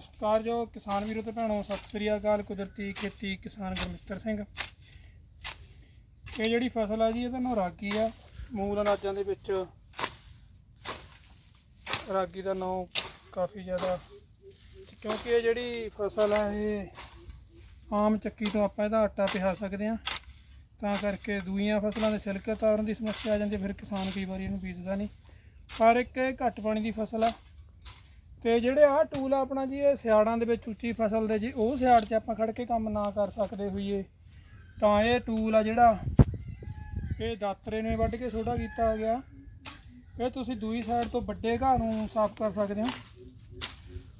ਸਤਿਕਾਰਯੋਗ ਕਿਸਾਨ ਵੀਰੋ ਤੇ ਭੈਣੋ, ਸਤਿ ਸ੍ਰੀ ਅਕਾਲ। ਕੁਦਰਤੀ ਖੇਤੀ ਕਿਸਾਨ ਗੁਰਮਿੱਤਰ ਸਿੰਘ। ਇਹ ਜਿਹੜੀ ਫਸਲ ਆ ਜੀ ਇਹਦਾ ਨਾਂ ਰਾਗੀ ਆ। ਮੂਲ ਅਨਾਜਾਂ ਦੇ ਵਿੱਚ ਰਾਗੀ ਦਾ ਨਾਂ ਕਾਫੀ ਜ਼ਿਆਦਾ। ਕਿਉਂਕਿ ਇਹ ਜਿਹੜੀ ਫਸਲ ਆ, ਇਹ ਆਮ ਚੱਕੀ ਤੋਂ ਆਪਾਂ ਇਹਦਾ ਆਟਾ ਪਿਹਾ ਸਕਦੇ ਆ ਤਾਂ ਕਰਕੇ ਦੂਈਆਂ ਫਸਲਾਂ ਦੇ ਛਿਲਕ ਤਾਰਨ ਦੀ ਸਮੱਸਿਆ ਆ ਜਾਂਦੀ, ਫਿਰ ਕਿਸਾਨ ਕਈ ਵਾਰੀ ਇਹਨੂੰ ਬੀਜਦਾ ਨਹੀਂ। ਪਰ ਇੱਕ ਇਹ ਘੱਟ ਪਾਣੀ ਦੀ ਫਸਲ ਆ ਤੇ ਜਿਹੜੇ ਆਹ ਟੂਲ ਆ ਆਪਣਾ ਜੀ, ਇਹ ਸਿਆੜਾਂ ਦੇ ਵਿੱਚ ਉੱਚੀ ਫਸਲ ਦੇ ਜੀ, ਉਹ ਸਿਆੜ 'ਚ ਆਪਾਂ ਖੜ ਕੇ ਕੰਮ ਨਾ ਕਰ ਸਕਦੇ ਹੋਈਏ। ਤਾਂ ਇਹ ਟੂਲ ਆ ਜਿਹੜਾ, ਇਹ ਦਾਤਰੇ ਨੇ ਵੱਢ ਕੇ ਛੋਟਾ ਕੀਤਾ ਗਿਆ। ਇਹ ਤੁਸੀਂ ਦੂਈ ਸਾਈਡ ਤੋਂ ਵੱਡੇ ਘਾਹ ਨੂੰ ਸਾਫ਼ ਕਰ ਸਕਦੇ ਹੋ।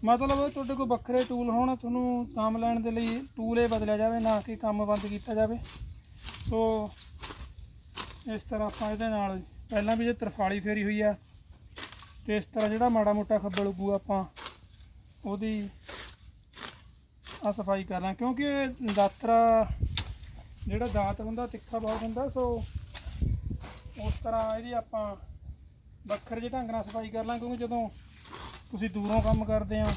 ਮਤਲਬ ਤੁਹਾਡੇ ਕੋਲ ਵੱਖਰੇ ਟੂਲ ਹੋਣ, ਤੁਹਾਨੂੰ ਕੰਮ ਲੈਣ ਦੇ ਲਈ ਟੂਲ ਇਹ ਬਦਲਿਆ ਜਾਵੇ, ਨਾ ਕਿ ਕੰਮ ਬੰਦ ਕੀਤਾ ਜਾਵੇ। ਸੋ ਇਸ ਤਰ੍ਹਾਂ ਆਪਾਂ ਇਹਦੇ ਨਾਲ, ਪਹਿਲਾਂ ਵੀ ਜੇ ਤਰਫਾਲੀ ਫੇਰੀ ਹੋਈ ਆ ਤੇ ਇਸ ਤਰ੍ਹਾਂ ਜਿਹੜਾ ਮਾੜਾ ਮੋਟਾ ਖੱਬਲ ਉੱਗੂ ਆਪਾਂ, ਉਹਦੀ ਆ ਸਫ਼ਾਈ ਕਰ ਲਾਂ। ਕਿਉਂਕਿ ਇਹ ਦਾਤਰਾ, ਜਿਹੜਾ ਦਾਤ ਹੁੰਦਾ, ਤਿੱਖਾ ਬਹੁਤ ਹੁੰਦਾ, ਸੋ ਉਸ ਤਰ੍ਹਾਂ ਇਹਦੀ ਆਪਾਂ ਵੱਖਰੇ ਜਿਹੇ ਢੰਗ ਨਾਲ ਸਫ਼ਾਈ ਕਰ ਲਾਂ, ਕਿਉਂਕਿ ਜਦੋਂ ਤੁਸੀਂ ਦੂਰੋਂ ਕੰਮ ਕਰਦੇ ਆ,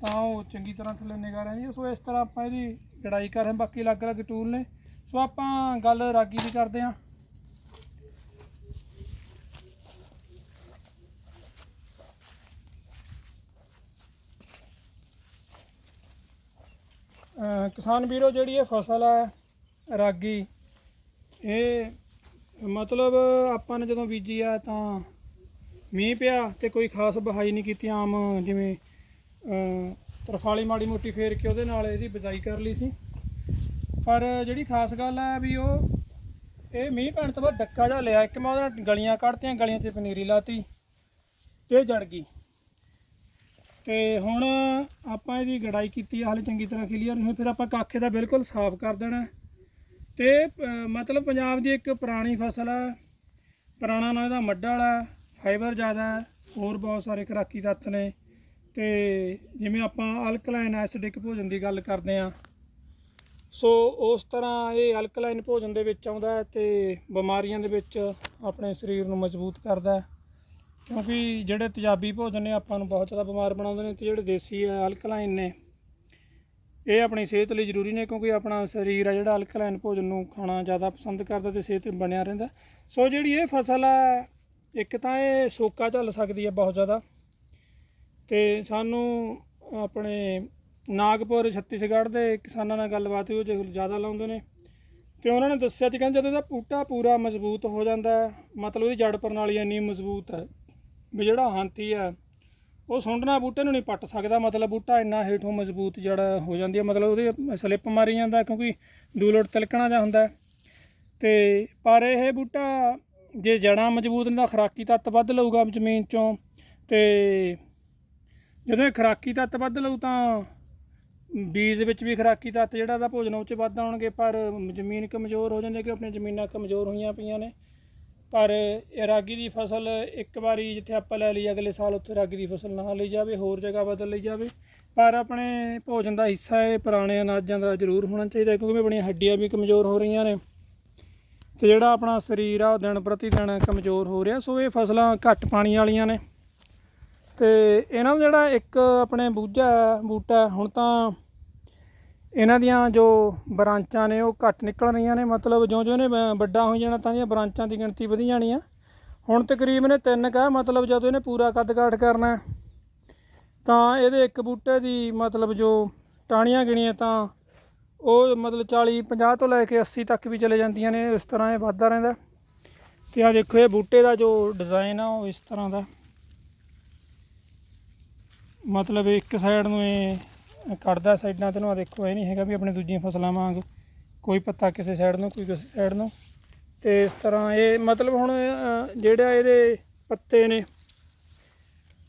ਤਾਂ ਉਹ ਚੰਗੀ ਤਰ੍ਹਾਂ ਥੱਲੇ ਨਿਗਾਹ ਰਹਿੰਦੀ ਹੈ। ਸੋ ਇਸ ਤਰ੍ਹਾਂ ਆਪਾਂ ਇਹਦੀ ਲੜਾਈ ਕਰ ਰਹੇ ਬਾਕੀ ਅਲੱਗ-ਅਲੱਗ ਟੂਲ ਨੇ। ਸੋ ਆਪਾਂ ਗੱਲ ਰਾਗੀ ਦੀ ਕਰਦੇ ਹਾਂ ਕਿਸਾਨ ਵੀਰੋ, ਜਿਹੜੀ ਇਹ ਫਸਲ ਹੈ ਰਾਗੀ, ਇਹ ਮਤਲਬ ਆਪਾਂ ਨੇ ਜਦੋਂ ਬੀਜੀ ਆ ਤਾਂ ਮੀਂਹ ਪਿਆ ਤੇ ਕੋਈ ਖਾਸ ਬਹਾਈ ਨਹੀਂ ਕੀਤੀ ਆਮ, ਜਿਵੇਂ ਤਰਫਾਲੀ ਮਾੜੀ ਮੋਟੀ ਫੇਰ ਕੇ ਉਹਦੇ ਨਾਲ ਇਹਦੀ ਬਿਜਾਈ ਕਰ ਲਈ ਸੀ। ਪਰ ਜਿਹੜੀ ਖਾਸ ਗੱਲ ਹੈ ਵੀ ਉਹ, ਇਹ ਮੀਂਹ ਪੈਣ ਤੋਂ ਬਾਅਦ ਡੱਕਾ ਜਿਹਾ ਲਿਆ, ਇੱਕ ਮੈਂ ਉਹਦਾ ਗਲੀਆਂ ਕੱਢਤੀਆਂ, ਗਲੀਆਂ 'ਚ ਪਨੀਰੀ ਲਾਤੀ ਤੇ ਜੜ ਗਈ। ਤੇ ਹੁਣ ਆਪਾਂ ਇਹਦੀ ਗੜਾਈ ਕੀਤੀ ਹਾਲੇ ਚੰਗੀ ਤਰ੍ਹਾਂ ਕਲੀਅਰ ਨਹੀਂ ਫਿਰ ਆਪਾਂ ਕਾਖੇ ਦਾ ਬਿਲਕੁਲ ਸਾਫ਼ ਕਰ ਦੇਣਾ। ਤੇ ਮਤਲਬ ਪੰਜਾਬ ਦੀ ਇੱਕ ਪੁਰਾਣੀ ਫਸਲ ਆ, ਪੁਰਾਣਾ ਨਾਂ ਇਹਦਾ ਮੱਡਾ ਵਾਲਾ ਫਾਈਬਰ ਜ਼ਿਆਦਾ ਹੋਰ ਬਹੁਤ ਸਾਰੇ ਖੁਰਾਕੀ ਤੱਤ ਨੇ। ਤੇ ਜਿਵੇਂ ਆਪਾਂ ਅਲਕਲਾਈਨ ਐਸਿਡਿਕ ਭੋਜਨ ਦੀ ਗੱਲ ਕਰਦੇ ਆ ਸੋ ਉਸ ਤਰ੍ਹਾਂ ਇਹ ਅਲਕਲਾਈਨ ਭੋਜਨ ਦੇ ਵਿੱਚ ਆਉਂਦਾ ਹੈ ਤੇ ਬਿਮਾਰੀਆਂ ਦੇ ਵਿੱਚ ਆਪਣੇ ਸਰੀਰ ਨੂੰ ਮਜ਼ਬੂਤ ਕਰਦਾ ਕਿਉਂਕਿ ਜਿਹੜੇ ਤੇਜ਼ਾਬੀ ਭੋਜਨ ਨੇ, ਆਪਾਂ ਨੂੰ ਬਹੁਤ ਜ਼ਿਆਦਾ ਬਿਮਾਰ ਬਣਾਉਂਦੇ ਨੇ ਤੇ ਜਿਹੜੇ ਦੇਸੀ ਅਲਕਲਾਈਨ ਨੇ, ਇਹ ਆਪਣੀ ਸਿਹਤ ਲਈ ਜ਼ਰੂਰੀ ਨੇ ਕਿਉਂਕਿ ਆਪਣਾ ਸਰੀਰ ਆ ਜਿਹੜਾ ਅਲਕਲਾਈਨ ਭੋਜਨ ਨੂੰ ਖਾਣਾ ਜ਼ਿਆਦਾ ਪਸੰਦ ਕਰਦਾ ਤੇ ਸਿਹਤ ਬਣਿਆ ਰਹਿੰਦਾ। ਸੋ ਜਿਹੜੀ ਇਹ ਫਸਲ ਹੈ ਇੱਕ ਤਾਂ ਇਹ ਸੋਕਾ ਝੱਲ ਸਕਦੀ ਹੈ ਬਹੁਤ ਜ਼ਿਆਦਾ ਤੇ ਸਾਨੂੰ ਆਪਣੇ ਨਾਗਪੁਰ ਛੱਤੀਸਗੜ੍ਹ ਦੇ ਕਿਸਾਨਾਂ ਨਾਲ ਗੱਲਬਾਤ ਹੋਈ ਉਹ ਜੇ ਜ਼ਿਆਦਾ ਲਾਉਂਦੇ ਨੇ ਤੇ ਉਹਨਾਂ ਨੇ ਦੱਸਿਆ ਸੀ ਕਹਿੰਦੇ ਜਦੋਂ ਇਹਦਾ ਬੂਟਾ ਪੂਰਾ ਮਜ਼ਬੂਤ ਹੋ ਜਾਂਦਾ, ਮਤਲਬ ਉਹਦੀ ਜੜ ਪ੍ਰਣਾਲੀ ਇੰਨੀ ਮਜ਼ਬੂਤ ਹੈ ਵੀ ਜਿਹੜਾ ਹਾਂਤੀ ਆ, ਉਹ ਸੁੰਡਣਾ ਬੂਟੇ ਨੂੰ ਨਹੀਂ ਪੱਟ ਸਕਦਾ। ਮਤਲਬ ਬੂਟਾ ਇੰਨਾ ਹੇਠੋਂ ਮਜ਼ਬੂਤ ਜੜ ਹੋ ਜਾਂਦੀ ਹੈ ਮਤਲਬ ਉਹਦੇ ਸਲਿੱਪ ਮਾਰੀ ਜਾਂਦਾ ਕਿਉਂਕਿ ਦੂਲੜ ਤਿਲਕਣਾ ਜਾ ਹੁੰਦਾ। ਹੈ। ਤੇ ਪਰ ਇਹ ਬੂਟਾ ਜੇ ਜੜਾਂ ਮਜ਼ਬੂਤ ਨੇ ਤਾਂ ਖਰਾਕੀ ਤੱਤ ਵੱਧ ਲਊਗਾ ਜ਼ਮੀਨ ਚੋਂ। ਤੇ ਜਦੋਂ ਇਹ ਖਰਾਕੀ ਤੱਤ ਵੱਧ ਲਊ ਤਾਂ ਬੀਜ ਵਿੱਚ ਵੀ ਖਰਾਕੀ ਤੱਤ ਜਿਹੜਾ ਦਾ ਭੋਜਨ ਉਹ 'ਚ ਵੱਧ ਆਉਣਗੇ। ਪਰ ਜ਼ਮੀਨ ਕਮਜ਼ੋਰ ਹੋ ਜਾਂਦੀ ਹੈ ਕਿ ਆਪਣੀਆਂ ਜ਼ਮੀਨਾਂ ਕਮਜ਼ੋਰ ਹੋਈਆਂ ਪਈਆਂ ਨੇ। ਪਰ ਇਹ ਰਾਗੀ ਦੀ ਫਸਲ ਇੱਕ ਵਾਰੀ ਜਿੱਥੇ ਆਪਾਂ ਲੈ ਲਈ, ਅਗਲੇ ਸਾਲ ਉੱਥੇ ਰਾਗੀ ਦੀ ਫਸਲ ਨਾ ਲਈ ਜਾਵੇ, ਹੋਰ ਜਗ੍ਹਾ ਬਦਲ ਲਈ ਜਾਵੇ। ਪਰ ਆਪਣੇ ਭੋਜਨ ਦਾ ਹਿੱਸਾ ਇਹ ਪੁਰਾਣੇ ਅਨਾਜਾਂ ਦਾ ਜ਼ਰੂਰ ਹੋਣਾ ਚਾਹੀਦਾ, ਕਿਉਂਕਿ ਆਪਣੀਆਂ ਹੱਡੀਆਂ ਵੀ ਕਮਜ਼ੋਰ ਹੋ ਰਹੀਆਂ ਨੇ। ਤੇ ਜਿਹੜਾ ਆਪਣਾ ਸਰੀਰ ਆ, ਉਹ ਦਿਨ ਪ੍ਰਤੀ ਦਿਨ ਕਮਜ਼ੋਰ ਹੋ ਰਿਹਾ, ਸੋ ਇਹ ਫਸਲਾਂ ਘੱਟ ਪਾਣੀ ਵਾਲੀਆਂ ਨੇ। ਤੇ ਇਹਨਾਂ ਦਾ ਜਿਹੜਾ ਇੱਕ ਆਪਣੇ ਬੂਝਾ, ਬੂਟਾ, ਹੁਣ ਤਾਂ ਇਹਨਾਂ ਦੀਆਂ ਜੋ ਬ੍ਰਾਂਚਾਂ ਨੇ ਉਹ ਘੱਟ ਨਿਕਲ ਰਹੀਆਂ ਨੇ, ਮਤਲਬ ਜਿਉਂ-ਜਿਉਂ ਇਹਨੇ ਬ- ਵੱਡਾ ਹੋਈ ਜਾਣਾ ਤਾਂ ਇਹਦੀਆਂ ਬ੍ਰਾਂਚਾਂ ਦੀ ਗਿਣਤੀ ਵਧੀ ਜਾਣੀ ਆ। ਹੁਣ ਤਕਰੀਬਨ ਤਿੰਨ ਕਾ ਮਤਲਬ ਜਦੋਂ ਇਹਨੇ ਪੂਰਾ ਕੱਦ ਕਾਠ ਕਰਨਾ ਤਾਂ ਇਹਦੇ ਇੱਕ ਬੂਟੇ ਦੀ ਮਤਲਬ ਜੋ ਟਾਹਣੀਆਂ ਗਿਣੀਆਂ, ਤਾਂ ਉਹ ਮਤਲਬ 40 50 ਤੋਂ ਲੈ ਕੇ 80 ਤੱਕ ਵੀ ਚਲੇ ਜਾਂਦੀਆਂ ਨੇ, ਇਸ ਤਰ੍ਹਾਂ ਇਹ ਵੱਧਦਾ ਰਹਿੰਦਾ ਤੇ ਆ ਦੇਖੋ, ਇਹ ਬੂਟੇ ਦਾ ਜੋ ਡਿਜ਼ਾਈਨ ਆ, ਉਹ ਇਸ ਤਰ੍ਹਾਂ ਦਾ ਮਤਲਬ ਇੱਕ ਸਾਈਡ ਨੂੰ ਇਹ ਕੱਢਦਾ ਸਾਈਡਾਂ ਤੇ ਨੂੰ ਆ ਦੇਖੋ ਇਹ ਨਹੀਂ ਹੈਗਾ ਵੀ ਆਪਣੇ ਦੂਜੀਆਂ ਫਸਲਾਂ ਵਾਂਗ ਕੋਈ ਪੱਤਾ ਕਿਸੇ ਸਾਈਡ ਨੂੰ ਕੋਈ ਕਿਸੇ ਸਾਈਡ ਨੂੰ। ਤੇ ਇਸ ਤਰ੍ਹਾਂ ਇਹ ਮਤਲਬ ਹੁਣ ਅ, ਜਿਹੜਾ ਇਹਦੇ ਪੱਤੇ ਨੇ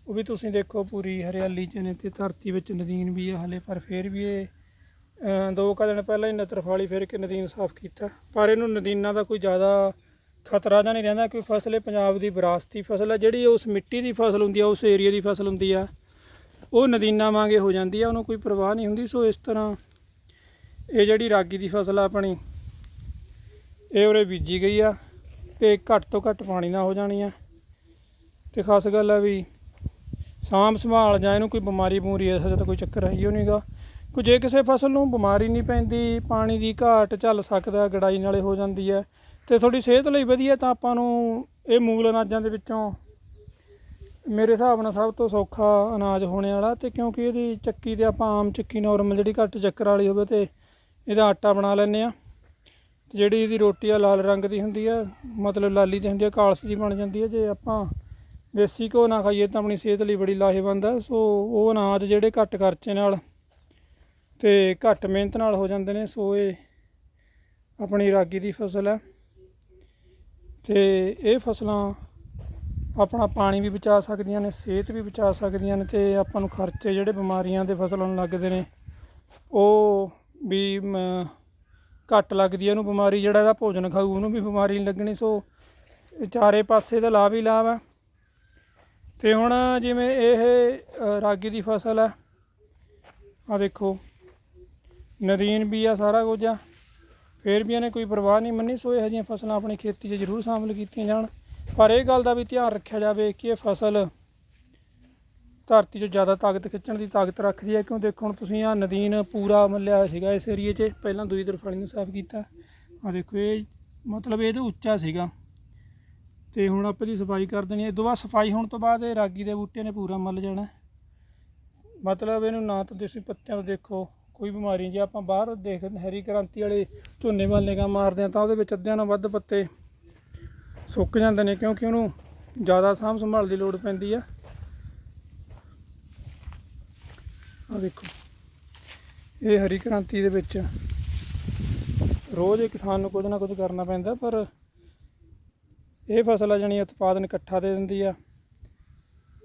ਉਹ ਵੀ ਤੁਸੀਂ ਦੇਖੋ ਪੂਰੀ ਹਰਿਆਲੀ ਚ ਨੇ ਤੇ ਧਰਤੀ ਵਿੱਚ ਨਦੀਨ ਵੀ ਹੈ ਹਲੇ ਪਰ ਫਿਰ ਵੀ ਇਹ ਦੋ ਕੁ ਦਿਨ ਪਹਿਲਾਂ ਹੀ ਨਤਰਫਾਲੀ ਫਿਰ ਕੇ ਨਦੀਨ ਸਾਫ਼ ਕੀਤਾ। ਪਰ ਇਹਨੂੰ ਨਦੀਨਾਂ ਦਾ ਕੋਈ ਜ਼ਿਆਦਾ ਖਤਰਾ ਜਾਂ ਨਹੀਂ ਰਹਿੰਦਾ ਕਿਉਂਕਿ ਫਸਲ ਇਹ ਪੰਜਾਬ ਦੀ ਵਿਰਾਸਤੀ ਫਸਲ ਹੈ ਜਿਹੜੀ ਉਸ ਮਿੱਟੀ ਦੀ ਫਸਲ ਹੁੰਦੀ ਆ ਉਸ ਏਰੀਆ ਦੀ ਫਸਲ ਹੁੰਦੀ ਆ। ਉਹ ਨਦੀਨਾਂ ਵਾਂਗੇ ਹੋ ਜਾਂਦੀ ਆ, ਉਹਨੂੰ ਕੋਈ ਪਰਵਾਹ ਨਹੀਂ ਹੁੰਦੀ। ਸੋ ਇਸ ਤਰ੍ਹਾਂ ਇਹ ਜਿਹੜੀ ਰਾਗੀ ਦੀ ਫਸਲ ਆ ਆਪਣੀ, ਇਹ ਉਰੇ ਬੀਜੀ ਗਈ ਆ ਤੇ ਘੱਟ ਤੋਂ ਘੱਟ ਪਾਣੀ ਨਾਲ ਹੋ ਜਾਣੀ ਆ। ਤੇ ਖਾਸ ਗੱਲ ਆ ਵੀ ਸਾਂਭ ਸੰਭਾਲ ਜਾਂ ਇਹਨੂੰ ਕੋਈ ਬਿਮਾਰੀ ਬਮੂਰੀ ਐਸਾ ਜਿਹਾ ਤਾਂ ਕੋਈ ਚੱਕਰ ਹੈ ਹੀ ਨਹੀਂਗਾ। ਕੋਈ ਜੇ ਕਿਸੇ ਫਸਲ ਨੂੰ ਬਿਮਾਰੀ ਨਹੀਂ ਪੈਂਦੀ, ਪਾਣੀ ਦੀ ਘਾਟ ਝੱਲ ਸਕਦਾ, ਗੜਾਈ ਨਾਲੇ ਹੋ ਜਾਂਦੀ ਹੈ ਤੇ ਤੁਹਾਡੀ ਸਿਹਤ ਲਈ ਵਧੀਆ ਤਾਂ ਆਪਾਂ ਨੂੰ ਇਹ ਮੂਲ ਅਨਾਜਾਂ ਦੇ ਵਿੱਚੋਂ ਮੇਰੇ ਹਿਸਾਬ ਨਾਲ ਸਭ ਤੋਂ ਸੌਖਾ ਅਨਾਜ ਹੋਣੇ ਵਾਲਾ ਤੇ ਕਿਉਂਕਿ ਇਹਦੀ ਚੱਕੀ ਤੇ ਆਪਾਂ ਆਮ ਚੱਕੀ ਨਾਰਮਲ ਜਿਹੜੀ ਘੱਟ ਚੱਕਰ ਵਾਲੀ ਹੋਵੇ ਤੇ ਇਹਦਾ ਆਟਾ ਬਣਾ ਲੈਂਦੇ ਆ ਤੇ ਜਿਹੜੀ ਇਹਦੀ ਰੋਟੀ ਆ ਲਾਲ ਰੰਗ ਦੀ ਹੁੰਦੀ ਆ, ਮਤਲਬ ਲਾਲੀ ਦੀ ਹੁੰਦੀ ਆ, ਕਾਲਸ ਜੀ ਬਣ ਜਾਂਦੀ ਆ। ਜੇ ਆਪਾਂ ਦੇਸੀ ਘਿਓ ਨਾ ਖਾਈਏ ਤਾਂ ਆਪਣੀ ਸਿਹਤ ਲਈ ਬੜੀ ਲਾਹੇਵੰਦ ਆ। ਸੋ ਉਹ ਅਨਾਜ ਜਿਹੜੇ ਘੱਟ ਖਰਚੇ ਨਾਲ ਤੇ ਘੱਟ ਮਿਹਨਤ ਨਾਲ ਹੋ ਜਾਂਦੇ ਨੇ, ਸੋ ਇਹ ਆਪਣੀ ਰਾਗੀ ਦੀ ਫਸਲ ਹੈ ਤੇ ਇਹ ਫਸਲਾਂ ਆਪਣਾ ਪਾਣੀ ਵੀ ਬਚਾ ਸਕਦੀਆਂ ਨੇ, ਸਿਹਤ ਵੀ ਬਚਾ ਸਕਦੀਆਂ ਨੇ ਤੇ ਆਪਾਂ ਨੂੰ ਖਰਚੇ ਜਿਹੜੇ ਬਿਮਾਰੀਆਂ ਦੇ ਫਸਲਾਂ ਨੂੰ ਲੱਗਦੇ ਨੇ, ਉਹ ਵੀ ਘੱਟ ਲੱਗਦੀ ਹੈ ਉਹਨੂੰ ਬਿਮਾਰੀ, ਜਿਹੜਾ ਇਹਦਾ ਭੋਜਨ ਖਾਊ, ਉਹਨੂੰ ਵੀ ਬਿਮਾਰੀ ਨਹੀਂ ਲੱਗਣੀ, ਸੋ ਚਾਰੇ ਪਾਸੇ ਦਾ ਲਾਭ ਹੀ ਲਾਭ ਹੈ ਤੇ ਹੁਣ ਜਿਵੇਂ ਇਹ ਰਾਗੀ ਦੀ ਫਸਲ ਹੈ ਆ ਦੇਖੋ, ਨਦੀਨ ਵੀ ਆ ਸਾਰਾ ਕੁਝ ਆ, ਫੇਰ ਵੀ ਇਹਨੇ ਕੋਈ ਪਰਵਾਹ ਨਹੀਂ ਮੰਨੀ, ਸੋ ਇਹੋ ਜਿਹੀਆਂ ਫਸਲਾਂ ਆਪਣੀ ਖੇਤੀ 'ਚ ਜ਼ਰੂਰ ਸ਼ਾਮਲ ਕੀਤੀਆਂ ਜਾਣ। ਪਰ ਇਹ ਗੱਲ ਦਾ ਵੀ ਧਿਆਨ ਰੱਖਿਆ ਜਾਵੇ ਕਿ ਇਹ ਫਸਲ ਧਰਤੀ 'ਚੋਂ ਜ਼ਿਆਦਾ ਤਾਕਤ ਖਿੱਚਣ ਦੀ ਤਾਕਤ ਰੱਖਦੀ ਹੈ ਕਿਉਂ ਦੇਖੋ ਹੁਣ ਤੁਸੀਂ ਆ ਨਦੀਨ ਪੂਰਾ ਮੱਲਿਆ ਹੋਇਆ ਸੀਗਾ ਇਸ ਏਰੀਏ 'ਚ, ਪਹਿਲਾਂ ਦੂਜੀ ਤਰਫ ਵਾਲੀ ਨੂੰ ਸਾਫ਼ ਕੀਤਾ। ਆ ਦੇਖੋ ਇਹ ਮਤਲਬ ਇਹ ਤਾਂ ਉੱਚਾ ਸੀਗਾ। ਤੇ ਹੁਣ ਆਪਾਂ ਦੀ ਸਫ਼ਾਈ ਕਰ ਦੇਣੀ ਹੈ। ਤੋਂ ਬਾਅਦ ਸਫ਼ਾਈ ਹੋਣ ਤੋਂ ਬਾਅਦ ਇਹ ਰਾਗੀ ਦੇ ਬੂਟੇ ਨੇ ਪੂਰਾ ਮੱਲ ਜਾਣਾ। ਮਤਲਬ ਇਹਨੂੰ ਨਾ ਤਾਂ ਤੁਸੀਂ ਪੱਤਿਆਂ ਤੋਂ ਦੇਖੋ, ਕੋਈ ਬਿਮਾਰੀ ਜੇ ਆਪਾਂ ਬਾਹਰ ਦੇਖ ਹਰੀ ਕ੍ਰਾਂਤੀ ਵਾਲੇ ਝੋਨੇ ਵੱਲ ਨਿਗਾਹ ਮਾਰਦੇ ਆ ਤਾਂ ਉਹਦੇ ਵਿੱਚ ਅੱਧਿਆਂ ਨਾਲੋਂ ਵੱਧ ਪੱਤੇ ਸੁੱਕ ਜਾਂਦੇ ਨੇ ਕਿਉਂਕਿ ਉਹਨੂੰ ਜ਼ਿਆਦਾ ਸਾਂਭ ਸੰਭਾਲ ਦੀ ਲੋੜ ਪੈਂਦੀ ਆ। ਆ ਦੇਖੋ, ਇਹ ਹਰੀ ਕ੍ਰਾਂਤੀ ਦੇ ਵਿੱਚ ਰੋਜ਼ ਕਿਸਾਨ ਨੂੰ ਕੁਝ ਨਾ ਕੁਝ ਕਰਨਾ ਪੈਂਦਾ, ਪਰ ਇਹ ਫਸਲ ਆ ਜਾਣੀ ਉਤਪਾਦਨ ਇਕੱਠਾ ਦੇ ਦਿੰਦੀ ਆ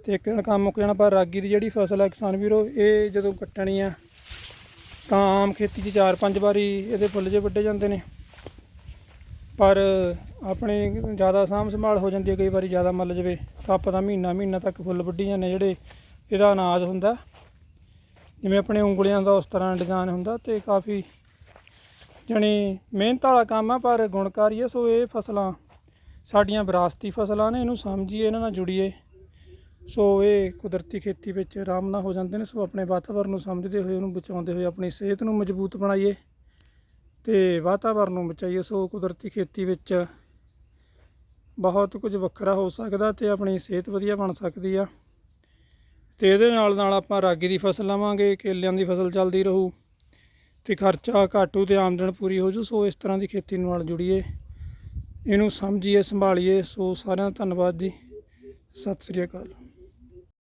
ਤੇ ਇੱਕ ਦਿਨ ਕੰਮ ਮੁੱਕ ਜਾਣਾ, ਪਰ ਰਾਗੀ ਦੀ ਜਿਹੜੀ ਫਸਲ ਆ ਕਿਸਾਨ ਵੀਰੋ, ਇਹ ਜਦੋਂ ਕੱਟਣੀ ਆ ਤਾਂ ਆਮ ਖੇਤੀ 'ਚ ਚਾਰ ਪੰਜ ਵਾਰੀ ਇਹਦੇ ਫੁੱਲ ਜੇ ਵੱਡੇ ਜਾਂਦੇ ਨੇ। ਪਰ ਆਪਣੇ ਜ਼ਿਆਦਾ ਸਾਂਭ ਸੰਭਾਲ ਹੋ ਜਾਂਦੀ ਹੈ, ਕਈ ਵਾਰੀ ਜ਼ਿਆਦਾ ਮੱਲ ਜਵੇ, ਤਾਂ ਆਪਾਂ ਤਾਂ ਮਹੀਨਾ ਮਹੀਨਾ ਤੱਕ ਫੁੱਲ ਵੱਢੀ ਜਾਂਦੇ ਜਿਹੜੇ ਇਹਦਾ ਅਨਾਜ ਹੁੰਦਾ, ਜਿਵੇਂ ਆਪਣੇ ਉਂਗਲੀਆਂ ਦਾ ਉਸ ਤਰ੍ਹਾਂ ਡਿਜ਼ਾਈਨ ਹੁੰਦਾ ਤੇ ਕਾਫੀ ਜਣੀ ਮਿਹਨਤ ਵਾਲਾ ਕੰਮ ਆ, ਪਰ ਗੁਣਕਾਰੀ ਆ, ਸੋ ਇਹ ਫਸਲਾਂ, ਸਾਡੀਆਂ ਵਿਰਾਸਤੀ ਫਸਲਾਂ ਨੇ, ਇਹਨੂੰ ਸਮਝੀਏ, ਇਹਨਾਂ ਨਾਲ ਜੁੜੀਏ, ਸੋ ਇਹ ਕੁਦਰਤੀ ਖੇਤੀ ਵਿੱਚ ਆਰਾਮ ਨਾਲ ਹੋ ਜਾਂਦੇ ਨੇ, ਸੋ ਆਪਣੇ ਵਾਤਾਵਰਨ ਨੂੰ ਸਮਝਦੇ ਹੋਏ, ਉਹਨੂੰ ਬਚਾਉਂਦੇ ਹੋਏ, ਆਪਣੀ ਸਿਹਤ ਨੂੰ ਮਜ਼ਬੂਤ ਬਣਾਈਏ। ਤੇ ਵਾਤਾਵਰਨ ਨੂੰ ਬਚਾਈਏ, ਸੋ ਕੁਦਰਤੀ ਖੇਤੀ ਵਿੱਚ ਬਹੁਤ ਕੁਝ ਵੱਖਰਾ ਹੋ ਸਕਦਾ ਤੇ ਆਪਣੀ ਸਿਹਤ ਵਧੀਆ ਬਣ ਸਕਦੀ ਆ। ਤੇ ਇਹਦੇ ਨਾਲ ਨਾਲ ਆਪਾਂ ਰਾਗੀ ਦੀ ਫਸਲ ਲਵਾਂਗੇ, ਕੇਲਿਆਂ ਦੀ ਫਸਲ ਚੱਲਦੀ ਰਹੂ ਤੇ ਖਰਚਾ ਘਾਟੂ ਤੇ ਆਮਦਨ ਪੂਰੀ ਹੋ ਜੂ, ਸੋ ਇਸ ਤਰ੍ਹਾਂ ਦੀ ਖੇਤੀ ਨਾਲ ਜੁੜੀਏ, ਇਹਨੂੰ ਸਮਝੀਏ, ਸੰਭਾਲੀਏ। ਸੋ ਸਾਰਿਆਂ ਦਾ ਧੰਨਵਾਦ ਜੀ। ਸਤਿ ਸ੍ਰੀ ਅਕਾਲ।